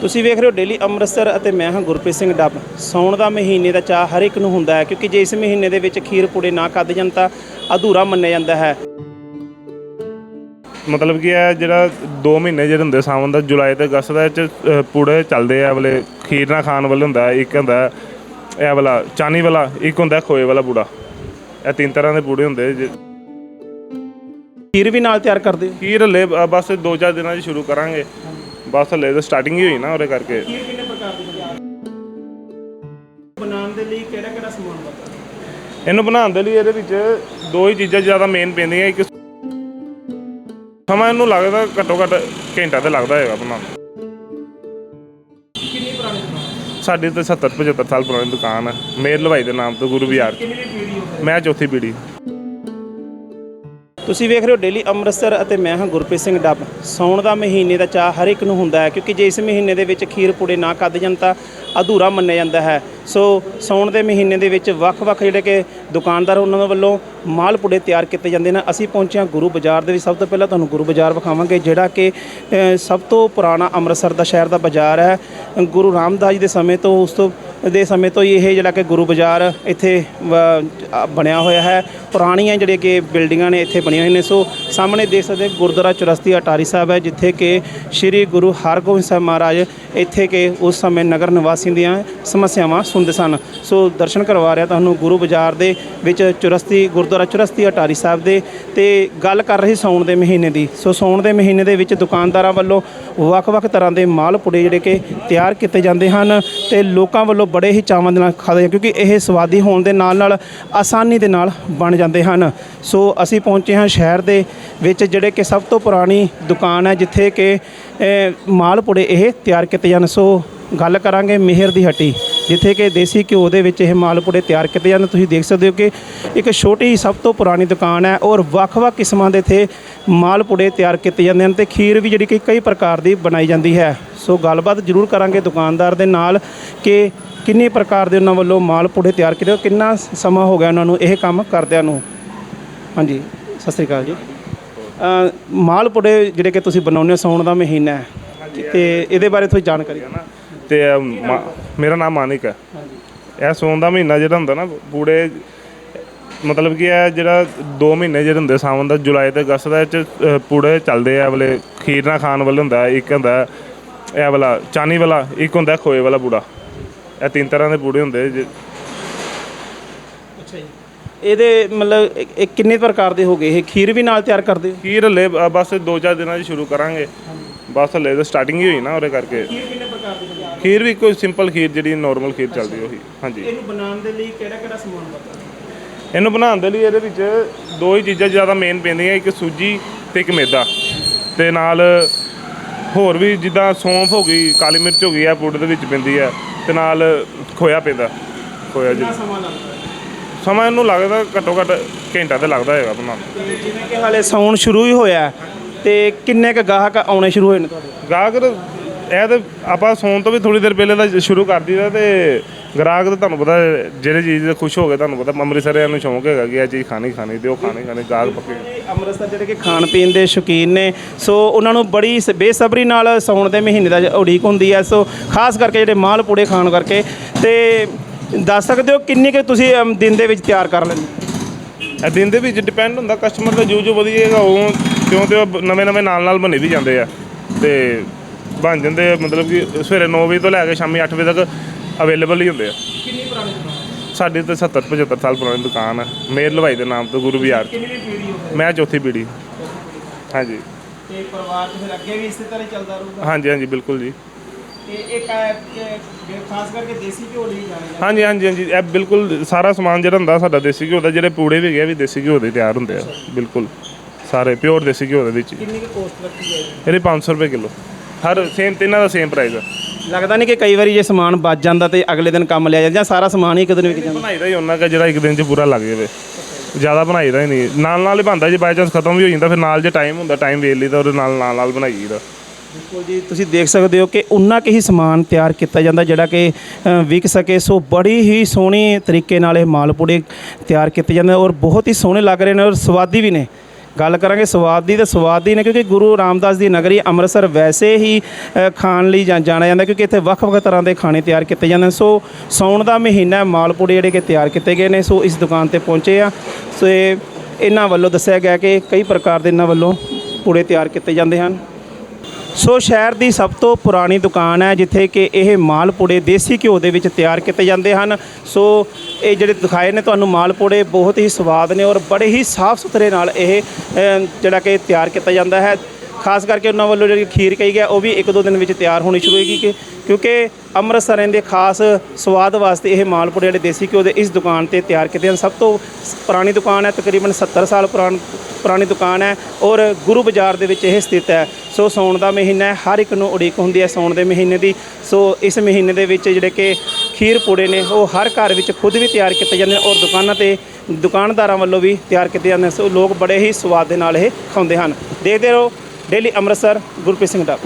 ਤੁਸੀਂ ਵੇਖ ਰਹੇ ਹੋ ਡੇਲੀ ਅੰਮ੍ਰਿਤਸਰ ਅਤੇ ਮੈਂ ਹਾਂ ਗੁਰਪ੍ਰੀਤ ਸਿੰਘ ਡੱਬ। ਸੌਣ ਦਾ ਮਹੀਨੇ ਦਾ ਚਾਹ ਹਰ ਇੱਕ ਨੂੰ ਹੁੰਦਾ ਹੈ ਕਿਉਂਕਿ ਜੇ ਇਸ ਮਹੀਨੇ ਦੇ ਵਿੱਚ ਖੀਰ ਪੂੜੇ ਨਾ ਖਾਦੇ ਜਾਣ ਤਾਂ ਅਧੂਰਾ ਮੰਨਿਆ ਜਾਂਦਾ ਹੈ। ਮਤਲਬ ਕਿ ਇਹ ਜਿਹੜਾ 2 ਮਹੀਨੇ ਜਿਹੜੇ ਹੁੰਦੇ ਸਾਵਣ ਦਾ ਜੁਲਾਈ ਤੇ ਅਗਸਤ ਦਾ ਇਹ ਚ ਅ, ਪੂੜੇ ਚੱਲਦੇ ਆ ਵਾਲੇ ਖੀਰ ਨਾਲ ਖਾਣ ਵਾਲੇ ਹੁੰਦਾ। ਇੱਕ ਹੁੰਦਾ ਇਹ ਵਾਲਾ ਚਾਨੀ ਵਾਲਾ ਇੱਕ ਹੁੰਦਾ ਖੋਏ ਵਾਲਾ ਪੂੜਾ। ਇਹ ਤਿੰਨ ਤਰ੍ਹਾਂ ਦੇ ਪੂੜੇ ਹੁੰਦੇ ਜੇ- ਖੀਰ ਵੀ ਨਾਲ ਤਿਆਰ ਕਰਦੇ ਖੀਰ ਹਲੇ ਅ, ਬਸ 2-4 ਦਿਨਾਂ 'ਚ ਸ਼ੁਰੂ ਕਰਾਂਗੇ। ਬਸ ਹਲੇ ਤਾਂ ਸਟਾਰਟਿੰਗ ਹੀ ਹੋਈ ਨਾ ਉਹਦੇ ਕਰਕੇ। ਪ੍ਰਕਾਰ ਦੀ ਬਣਾਉਣ ਦੇ ਲਈ ਕਿਹੜਾ ਕਿਹੜਾ ਸਮਾਨ ਵਰਤਦੇ ਇਹਨੂੰ ਬਣਾਉਣ ਦੇ ਲਈ ਇਹਦੇ ਵਿੱਚ ਦੋ ਹੀ ਚੀਜ਼ਾਂ ਜ਼ਿਆਦਾ ਮੇਨ ਪੈਂਦੀਆਂ ਇੱਕ ਸਮਾਂ ਇਹਨੂੰ ਲੱਗਦਾ ਘੱਟੋ ਘੱਟ ਘੰਟਾ ਤੇ ਲੱਗਦਾ ਹੈਗਾ ਬਣਾਉਣ ਨੂੰ। ਕਿੰਨੀ ਪੁਰਾਣੀ ਦੁਕਾਨ ਸਾਡੀ ਤੇ 70 75 ਸਾਲ ਪੁਰਾਣੀ ਦੁਕਾਨ ਹੈ। ਮੇਰ ਲਵਾਈ ਦੇ ਨਾਮ ਤੋਂ ਗੁਰੂ। ਕਿੰਨੀ ਪੀੜੀ ਹੋ ਮੈਂ ਚੌਥੀ ਪੀੜੀ ਤੁਸੀਂ ਵੇਖ ਰਹੇ ਹੋ ਡੇਲੀ ਅੰਮ੍ਰਿਤਸਰ ਅਤੇ ਮੈਂ ਹਾਂ ਗੁਰਪ੍ਰੀਤ ਸਿੰਘ ਡੱਬ। ਸੌਣ ਦਾ ਮਹੀਨੇ ਦਾ ਚਾਹ ਹਰ ਇੱਕ ਨੂੰ ਹੁੰਦਾ ਹੈ ਕਿਉਂਕਿ ਜੇ ਇਸ ਮਹੀਨੇ ਦੇ ਵਿੱਚ ਖੀਰ ਪੂੜੇ ਨਾ ਖਾਦੇ ਜਾਣ ਤਾਂ ਅਧੂਰਾ ਮੰਨਿਆ ਜਾਂਦਾ ਹੈ। ਸੋ ਸੌਣ ਦੇ ਮਹੀਨੇ ਦੇ ਵਿੱਚ ਵੱਖ-ਵੱਖ ਜਿਹੜੇ ਕਿ ਦੁਕਾਨਦਾਰ ਉਹਨਾਂ ਵੱਲੋਂ ਮਾਲ ਪੂੜੇ ਤਿਆਰ ਕੀਤੇ ਜਾਂਦੇ ਨੇ। ਅਸੀਂ ਪਹੁੰਚੇ ਹਾਂ ਗੁਰੂ ਬਾਜ਼ਾਰ ਦੇ ਵਿੱਚ। ਸਭ ਤੋਂ ਪਹਿਲਾਂ ਤੁਹਾਨੂੰ ਗੁਰੂ ਬਾਜ਼ਾਰ ਵਿਖਾਵਾਂਗੇ ਜਿਹੜਾ ਕਿ ਸਭ ਤੋਂ ਪੁਰਾਣਾ ਅੰਮ੍ਰਿਤਸਰ ਦਾ ਸ਼ਹਿਰ ਦਾ ਬਾਜ਼ਾਰ ਹੈ। ਗੁਰੂ ਰਾਮਦਾਸ ਜੀ ਦੇ ਸਮੇਂ ਤੋਂ ਉਸ ਤੋਂ ਦੇ ਸਮੇਂ ਤੋਂ ਹੀ ਇਹ ਜਿਹੜਾ ਕਿ ਗੁਰੂ ਬਾਜ਼ਾਰ ਇੱਥੇ ਅ, ਬਣਿਆ ਹੋਇਆ ਹੈ। ਪੁਰਾਣੀਆਂ ਜਿਹੜੀਆਂ ਕਿ ਬਿਲਡਿੰਗਾਂ ਨੇ ਇੱਥੇ ਬਣੀਆਂ ਹੋਈਆਂ ਨੇ। ਸੋ ਸਾਹਮਣੇ ਦੇਖ ਸਕਦੇ ਗੁਰਦੁਆਰਾ ਚੁਰਸਤੀ ਅਟਾਰੀ ਸਾਹਿਬ ਹੈ, ਜਿੱਥੇ ਕਿ ਸ੍ਰੀ ਗੁਰੂ ਹਰਗੋਬਿੰਦ ਸਾਹਿਬ ਮਹਾਰਾਜ ਇੱਥੇ ਕਿ ਉਸ ਸਮੇਂ ਨਗਰ ਨਿਵਾਸੀਆਂ ਦੀਆਂ ਸਮੱਸਿਆਵਾਂ ਸੁਣਦੇ ਸਨ। ਸੋ ਦਰਸ਼ਨ ਕਰਵਾ ਰਿਹਾ ਤੁਹਾਨੂੰ ਗੁਰੂ ਬਾਜ਼ਾਰ ਦੇ ਵਿੱਚ ਚੁਰਸਤੀ, ਗੁਰਦੁਆਰਾ ਚੁਰਸਤੀ ਅਟਾਰੀ ਸਾਹਿਬ ਦੇ ਤੇ ਗੱਲ ਕਰ ਰਹੀ ਸੌਣ ਦੇ ਮਹੀਨੇ ਦੀ। ਸੋ ਸੌਣ ਦੇ ਮਹੀਨੇ ਦੇ ਵਿੱਚ ਦੁਕਾਨਦਾਰਾਂ ਵੱਲੋਂ ਵੱਖ-ਵੱਖ ਤਰ੍ਹਾਂ ਦੇ ਮਾਲ ਪੁੜੇ ਜਿਹੜੇ ਕਿ ਤਿਆਰ ਕੀਤੇ ਜਾਂਦੇ ਹਨ ਤੇ ਲੋਕਾਂ ਵੱਲੋਂ ਬੜੇ ਹੀ ਚਾਵਾਂ ਦੇ ਨਾਲ ਖਾਦੇ ਕਿਉਂਕਿ ਇਹ ਸਵਾਦੀ ਹੋਣ ਦੇ ਨਾਲ ਨਾਲ ਆਸਾਨੀ ਦੇ ਨਾਲ ਬਣ ਜਾਂਦੇ ਹਨ। ਸੋ ਅਸੀਂ ਪਹੁੰਚੇ ਹਾਂ ਸ਼ਹਿਰ ਦੇ ਵਿੱਚ ਜਿਹੜੇ ਕਿ ਸਭ ਤੋਂ ਪੁਰਾਣੀ ਦੁਕਾਨ ਹੈ, ਜਿੱਥੇ ਕਿ ਮਾਲਪੁੜੇ ਇਹ ਤਿਆਰ ਕੀਤੇ ਜਾਣ। ਸੋ ਗੱਲ ਕਰਾਂਗੇ ਮਿਹਰ ਦੀ ਹੱਟੀ, ਜਿੱਥੇ ਕਿ ਦੇਸੀ ਘਿਓ ਦੇ ਵਿੱਚ ਇਹ ਮਾਲਪੂੜੇ ਤਿਆਰ ਕੀਤੇ ਜਾਂਦੇ ਤੁਸੀਂ ਦੇਖ ਸਕਦੇ ਹੋ ਕਿ ਇੱਕ ਛੋਟੀ ਸਭ ਤੋਂ ਪੁਰਾਣੀ ਦੁਕਾਨ ਹੈ ਔਰ ਵੱਖ-ਵੱਖ ਕਿਸਮਾਂ ਦੇ ਇੱਥੇ ਮਾਲਪੂੜੇ ਤਿਆਰ ਕੀਤੇ ਜਾਂਦੇ ਹਨ ਤੇ ਖੀਰ ਵੀ ਜਿਹੜੀ ਕਿ ਕਈ ਪ੍ਰਕਾਰ ਦੀ ਬਣਾਈ ਜਾਂਦੀ ਹੈ। ਸੋ ਗੱਲਬਾਤ ਜ਼ਰੂਰ ਕਰਾਂਗੇ ਦੁਕਾਨਦਾਰ ਦੇ ਨਾਲ ਕਿ ਕਿੰਨੇ ਪ੍ਰਕਾਰ ਦੇ ਉਹਨਾਂ ਵੱਲੋਂ ਮਾਲ ਪੁੜੇ ਤਿਆਰ ਕੀਤੇ ਕਿੰਨਾ ਸਮਾਂ ਹੋ ਗਿਆ ਉਹਨਾਂ ਨੂੰ ਇਹ ਕੰਮ ਕਰਦਿਆਂ ਨੂੰ? ਹਾਂਜੀ ਸਤਿ ਸ੍ਰੀ ਅਕਾਲ ਜੀ। ਮਾਲ ਪੁੜੇ ਜਿਹੜੇ ਕਿ ਤੁਸੀਂ ਬਣਾਉਂਦੇ ਹੋ ਸਾਉਣ ਦਾ ਮਹੀਨਾ ਹੈ। ਤੇ ਇਹਦੇ ਬਾਰੇ ਥੋੜੀ ਜਾਣਕਾਰੀ ਨਾ ਤੇ ਮਾ- ਮੇਰਾ ਨਾਮ ਮਾਨਿਕ ਹੈ। ਇਹ ਸੌਣ ਦਾ ਮਹੀਨਾ ਜਿਹੜਾ ਹੁੰਦਾ ਨਾ ਪੂੜੇ ਮਤਲਬ ਕਿ ਇਹ ਜਿਹੜਾ 2 ਮਹੀਨੇ ਜਿਹੜੇ ਹੁੰਦੇ ਸਾਵਣ ਦਾ ਜੁਲਾਈ ਤੇ ਅਗਸਤ ਦਾ ਇਹ ਚ ਅ, ਪੂੜੇ ਚੱਲਦੇ ਆ ਵਾਲੇ ਖੀਰ ਨਾਲ ਖਾਣ ਵਾਲੇ ਹੁੰਦਾ ਹੈ। ਇੱਕ ਹੁੰਦਾ ਹੈ ਇਹ ਵਾਲਾ ਚਾਨੀ ਵਾਲਾ ਇੱਕ ਹੁੰਦਾ ਹੈ ਖੋਏ ਵਾਲਾ ਪੂੜਾ। ਇਹ ਤਿੰਨ ਤਰ੍ਹਾਂ ਦੇ ਪੂੜੇ ਹੁੰਦੇ ਜੇ- ਅੱਛਾ ਜੀ। ਇਹਦੇ ਮਤਲਬ ਇਹ- ਇਹ ਕਿੰਨੇ ਪ੍ਰਕਾਰ ਦੇ ਹੋ ਗਏ? ਇਹ ਖੀਰ ਵੀ ਨਾਲ ਤਿਆਰ ਕਰਦੇ ਹੋ? ਖੀਰ ਅ, ਬਸ 2-4 ਦਿਨਾਂ 'ਚ ਸ਼ੁਰੂ ਕਰਾਂਗੇ। ਬਸ ਹਲੇ ਤਾਂ ਸਟਾਰਟਿੰਗ ਹੀ ਹੋਈ ਨਾ ਉਹਦੇ ਕਰਕੇ। ਖੀਰ ਕਿੰਨੇ ਪ੍ਰਕਾਰ ਦੀ ਹੁੰਦੀ ਖੀਰ ਵੀ ਕੋਈ ਸਿੰਪਲ ਖੀਰ ਜਿਹੜੀ ਨਾਰਮਲ ਖੀਰ ਚੱਲਦੀ ਉਹੀ। ਹਾਂਜੀ। ਇਹਨੂੰ ਬਣਾਉਣ ਦੇ ਲਈ ਕਿਹੜਾ ਕਿਹੜਾ ਸਮਾਨ ਵਰਤਦੇ ਇਹਨੂੰ ਬਣਾਉਣ ਦੇ ਲਈ ਇਹਦੇ ਵਿੱਚ ਦੋ ਹੀ ਚੀਜ਼ਾਂ ਜ਼ਿਆਦਾ ਮੇਨ ਪੈਂਦੀਆਂ ਇੱਕ ਸੂਜੀ ਤੇ ਇੱਕ ਮੈਦਾ। ਤੇ ਨਾਲ ਹੋਰ ਵੀ ਜਿੱਦਾਂ ਸੌਂਫ ਹੋ ਗਈ ਕਾਲੀ ਮਿਰਚ ਹੋ ਗਈ ਆ ਪੂੜੇ ਦੇ ਵਿੱਚ ਪੈਂਦੀ ਹੈ। ਤੇ ਨਾਲ ਖੋਇਆ ਪੈਂਦਾ। ਖੋਇਆ ਜੀ ਸਮਾਂ ਲੱਗਦਾ ਸਮਾਂ ਇਹਨੂੰ ਲੱਗਦਾ ਘੱਟੋ ਘੱਟ ਘੰਟਾ ਤੇ ਲੱਗਦਾ ਹੈਗਾ ਬਣਾਉਣ ਨੂੰ। ਤੇ ਜਿਵੇਂ ਕਿ ਹਾਲੇ ਸਾਉਣ ਸ਼ੁਰੂ ਹੀ ਹੋਇਆ ਹੈ, ਤੇ ਕਿੰਨੇ ਕ ਗਾਹਕ ਆਉਣੇ ਸ਼ੁਰੂ ਹੋਏ ਨੇ ਤੁਹਾਡੇ? ਗਾਹਕ ਤਾਂ- ਇਹ ਤੇ ਆਪਾਂ ਸੌਣ ਤੋਂ ਵੀ ਥੋੜੀ ਦੇਰ ਪਹਿਲੇ ਦਾ ਸ਼ੁਰੂ ਕਰ ਦਈਦਾ ਤੇ ਗ੍ਰਾਹਕ ਤਾਂ ਤੁਹਾਨੂੰ ਪਤਾ ਜਿਹੜੇ ਚੀਜ਼ ਦੇ ਖੁਸ਼ ਹੋ ਗਏ ਤੁਹਾਨੂੰ ਪਤਾ ਅੰਮ੍ਰਿਤਸਰੀਆਂ ਨੂੰ ਸ਼ੌਂਕ ਹੈਗਾ ਕਿ ਇਹ ਚੀਜ਼ ਖਾਣੀ ਖਾਣੀ ਤੇ ਉਹ ਖਾਣੀ ਖਾਣੀ ਗਾਹਕ ਪੱਕੇ। ਅੰਮ੍ਰਿਤਸਰ ਜਿਹੜੇ ਕਿ ਖਾਣ ਪੀਣ ਦੇ ਸ਼ੌਕੀਨ ਨੇ ਸੋ ਉਹਨਾਂ ਨੂੰ ਬੜੀ ਸ- ਬੇਸਬਰੀ ਨਾਲ ਸਾਉਣ ਦੇ ਮਹੀਨੇ ਦਾ ਉਡੀਕ ਹੁੰਦੀ ਹੈ ਸੋ ਖਾਸ ਕਰਕੇ ਜਿਹੜੇ ਮਾਲ ਪੂੜੇ ਖਾਣ ਕਰਕੇ ਤੇ ਦੱਸ ਸਕਦੇ ਹੋ ਕਿੰਨੀ ਕਿ ਤੁਸੀਂ ਅਮ, ਦਿਨ ਦੇ ਵਿੱਚ ਤਿਆਰ ਕਰ ਲੈਂਦੇ ਇਹ ਦਿਨ ਦੇ ਵਿੱਚ ਡਿਪੈਂਡ ਹੁੰਦਾ ਕਸਟਮਰ ਦਾ ਜੋ ਜੋ ਵਧੀਏਗਾ ਉਹ ਕਿਉਂ ਤੇ ਉਹ ਨਵੇਂ ਨਵੇਂ ਨਾਲ ਨਾਲ ਬਣੇ ਵੀ ਜਾਂਦੇ ਆ ਤੇ ਬਣ ਜਾਂਦੇ ਆ, ਮਤਲਬ ਕਿ ਸਵੇਰੇ 9 ਵਜੇ ਤੋਂ ਲੈ ਕੇ ਸ਼ਾਮੀ 8 ਵਜੇ ਤੱਕ ਅਵੇਲੇਬਲ ਹੀ ਹੁੰਦੇ ਆ। ਕਿੰਨੀ ਪੁਰਾਣੀ ਦੁਕਾਨ ਸਾਡੀ ਤੇ 70 75 ਸਾਲ ਪੁਰਾਣੀ ਦੁਕਾਨ ਹੈ ਮੇਰ ਲਵਾਈ ਦੇ ਨਾਮ ਤੋਂ ਗੁਰੂ ਬਾਜ਼ਾਰ 'ਚ। ਕਿੰਨੀ ਪੀੜੀ ਹੋ ਮੈਂ ਚੌਥੀ ਪੀੜੀ। ਹਾਂਜੀ। ਤੇ ਪਰਿਵਾਰ ਚ ਫਿਰ ਅੱਗੇ ਵੀ ਇਸੇ ਤਰ੍ਹਾਂ ਹੀ ਚੱਲਦਾ ਰਹੂਗਾ? ਹਾਂਜੀ ਹਾਂਜੀ ਬਿਲਕੁਲ ਜੀ। ਤੇ ਇੱਕ ਹੈ ਕਿ ਖਾਸ ਕਰਕੇ ਦੇਸੀ ਘਿਓ ਲਈ ਜਾਣਿਆ ਹਾਂਜੀ ਹਾਂਜੀ ਹਾਂਜੀ। ਇਹ ਬਿਲਕੁਲ ਸਾਰਾ ਸਮਾਨ ਜਿਹੜਾ ਹੁੰਦਾ ਸਾਡਾ ਦੇਸੀ ਘਿਓ ਦਾ ਜਿਹੜੇ ਪੂੜੇ ਵੀ ਹੈਗੇ ਆ ਵੀ ਦੇਸੀ ਘਿਓ ਦੇ ਤਿਆਰ ਹੁੰਦੇ ਆ। ਬਿਲਕੁਲ। ਸਾਰੇ ਪਿਓਰ ਦੇਸੀ ਘਿਓ ਦੇ ਵਿੱਚ ਹੀ। ਕਿੰਨੀ ਕੁ ਕੋਸਟ ਰੱਖੀ ਹੈ ਇਹਦੇ 500 ਰੁਪਏ ਕਿਲੋ। ਹਰ ਸੇਮ ਤਿੰਨਾਂ ਦਾ ਸੇਮ ਪ੍ਰਾਈਸ ਆ। ਲੱਗਦਾ ਨਹੀਂ ਕਿ ਕਈ ਵਾਰੀ ਜੇ ਸਮਾਨ ਬਚ ਜਾਂਦਾ ਤੇ ਅਗਲੇ ਦਿਨ ਕੰਮ ਲਿਆ ਜਾਂਦਾ ਜਾਂ ਸਾਰਾ ਸਮਾਨ ਹੀ ਇੱਕ ਦਿਨ ਵਿਕ ਜਾਂਦਾ। ਬਣਾਈਦਾ ਹੀ ਉਹਨਾਂ ਕਾ ਜਿਹੜਾ ਇੱਕ ਦਿਨ 'ਚ ਪੂਰਾ ਲੱਗ ਜਾਵੇ। ਜ਼ਿਆਦਾ ਬਣਾਈਦਾ ਹੀ ਨਹੀਂ। ਨਾਲ ਨਾਲ ਹੀ ਬਣਦਾ ਜੇ ਬਾਈ ਚਾਂਸ ਖਤਮ ਵੀ ਹੋ ਜਾਂਦਾ ਫਿਰ ਨਾਲ ਜੇ ਟਾਈਮ ਹੁੰਦਾ ਟਾਈਮ ਵੇਚ ਲਈਦਾ ਉਹਦੇ ਨਾਲ ਨਾਲ ਨਾਲ ਬਣਾਈ ਜੀਦਾ ਬਿਲਕੁਲ ਜੀ ਤੁਸੀਂ ਦੇਖ ਸਕਦੇ ਹੋ ਕਿ ਉਨਾ ਕੁ ਹੀ ਸਮਾਨ ਤਿਆਰ ਕੀਤਾ ਜਾਂਦਾ ਜਿਹੜਾ ਕਿ ਅ, ਵਿਕ ਸਕੇ। ਸੋ ਬੜੀ ਹੀ ਸੋਹਣੀ ਤਰੀਕੇ ਨਾਲ ਇਹ ਮਾਲਪੂੜੇ ਤਿਆਰ ਕੀਤੇ ਜਾਂਦੇ ਔਰ ਬਹੁਤ ਹੀ ਸੋਹਣੇ ਲੱਗ ਰਹੇ ਨੇ ਔਰ ਸਵਾਦੀ ਵੀ ਨੇ। ਗੱਲ ਕਰਾਂਗੇ ਸਵਾਦ ਦੀ ਤਾਂ ਸਵਾਦ ਦੀ ਨੇ ਕਿਉਂਕਿ ਗੁਰੂ ਰਾਮਦਾਸ ਦੀ ਨਗਰੀ ਅੰਮ੍ਰਿਤਸਰ ਵੈਸੇ ਹੀ ਖਾਣ ਲਈ ਜਾਂ ਜਾਣਿਆ ਜਾਂਦਾ ਕਿਉਂਕਿ ਇੱਥੇ ਵੱਖ-ਵੱਖ ਤਰ੍ਹਾਂ ਦੇ ਖਾਣੇ ਤਿਆਰ ਕੀਤੇ ਜਾਂਦੇ ਨੇ। ਸੋ ਸਾਉਣ ਦਾ ਮਹੀਨਾ ਹੈ, ਮਾਲਪੂੜੇ ਜਿਹੜੇ ਕਿ ਤਿਆਰ ਕੀਤੇ ਗਏ ਨੇ ਸੋ ਇਸ ਦੁਕਾਨ ਤੇ ਪਹੁੰਚੇ ਆ। ਸੋ ਇਹਨਾਂ ਵੱਲੋਂ ਦੱਸਿਆ ਗਿਆ ਕਿ ਕਈ ਪ੍ਰਕਾਰ ਦੇ ਇਹਨਾਂ ਵੱਲੋਂ ਪੂੜੇ ਤਿਆਰ ਕੀਤੇ ਜਾਂਦੇ ਹਨ। ਸੋ ਸ਼ਹਿਰ ਦੀ ਸਭ ਤੋਂ ਪੁਰਾਣੀ ਦੁਕਾਨ ਹੈ ਜਿੱਥੇ ਕਿ ਇਹ ਮਾਲਪੂੜੇ ਦੇਸੀ ਘਿਓ ਦੇ ਵਿੱਚ ਤਿਆਰ ਕੀਤੇ ਜਾਂਦੇ ਹਨ। ਸੋ ਇਹ ਜਿਹੜੇ ਦਿਖਾਏ ਨੇ ਤੁਹਾਨੂੰ ਮਾਲਪੂੜੇ ਬਹੁਤ ਹੀ ਸਵਾਦ ਨੇ ਔਰ ਬੜੇ ਹੀ ਸਾਫ਼ ਸੁਥਰੇ ਨਾਲ ਇਹ ਅ, ਜਿਹੜਾ ਕਿ ਤਿਆਰ ਕੀਤਾ ਜਾਂਦਾ ਹੈ। ਖਾਸ ਕਰਕੇ ਉਹਨਾਂ ਵੱਲੋਂ ਜਿਹੜੀ ਖੀਰ ਕਹੀ ਗਿਆ ਉਹ ਵੀ ਇੱਕ ਦੋ ਦਿਨ ਵਿੱਚ ਤਿਆਰ ਹੋਣੀ ਸ਼ੁਰੂ ਹੋਏਗੀ ਕਿ ਕਿਉਂਕਿ ਅੰਮ੍ਰਿਤਸਰਾਂ ਦੇ ਖਾਸ ਸਵਾਦ ਵਾਸਤੇ ਇਹ ਮਾਲਪੂੜੇ ਜਿਹੜੇ ਦੇਸੀ ਘਿਓ ਦੇ ਇਸ ਦੁਕਾਨ ਤੇ ਤਿਆਰ ਕੀਤੇ ਹਨ। ਸਭ ਤੋਂ ਪੁਰਾਣੀ ਦੁਕਾਨ ਹੈ, ਤਕਰੀਬਨ 70 ਸਾਲ ਪੁਰਾਣ, ਪੁਰਾਣੀ ਦੁਕਾਨ ਹੈ ਔਰ ਗੁਰੂ ਬਾਜ਼ਾਰ ਦੇ ਵਿੱਚ ਇਹ ਸਥਿਤ ਹੈ। ਸੋ ਸਾਉਣ ਦਾ ਮਹੀਨਾ ਹੈ, ਹਰ ਇੱਕ ਨੂੰ ਉਡੀਕ ਹੁੰਦੀ ਹੈ ਸਾਉਣ ਦੇ ਮਹੀਨੇ ਦੀ। ਸੋ ਇਸ ਮਹੀਨੇ ਦੇ ਵਿੱਚ ਜਿਹੜੇ ਕਿ ਖੀਰ ਪੂੜੇ ਨੇ, ਉਹ ਹਰ ਘਰ ਵਿੱਚ ਖੁਦ ਵੀ ਤਿਆਰ ਕੀਤੇ ਜਾਂਦੇ ਨੇ ਔਰ ਦੁਕਾਨਾਂ ਤੇ ਦੁਕਾਨਦਾਰਾਂ ਵੱਲੋਂ ਵੀ ਤਿਆਰ ਕੀਤੇ ਜਾਂਦੇ ਸੋ ਲੋਕ ਬੜੇ ਹੀ ਸਵਾਦ ਦੇ ਨਾਲ ਇਹ ਖਾਂਦੇ ਹਨ। ਦੇਖਦੇ ਰਹੋ ਡੇਲੀ ਅੰਮ੍ਰਿਤਸਰ ਗੁਰਪ੍ਰੀਤ ਸਿੰਘ ਡਾਕ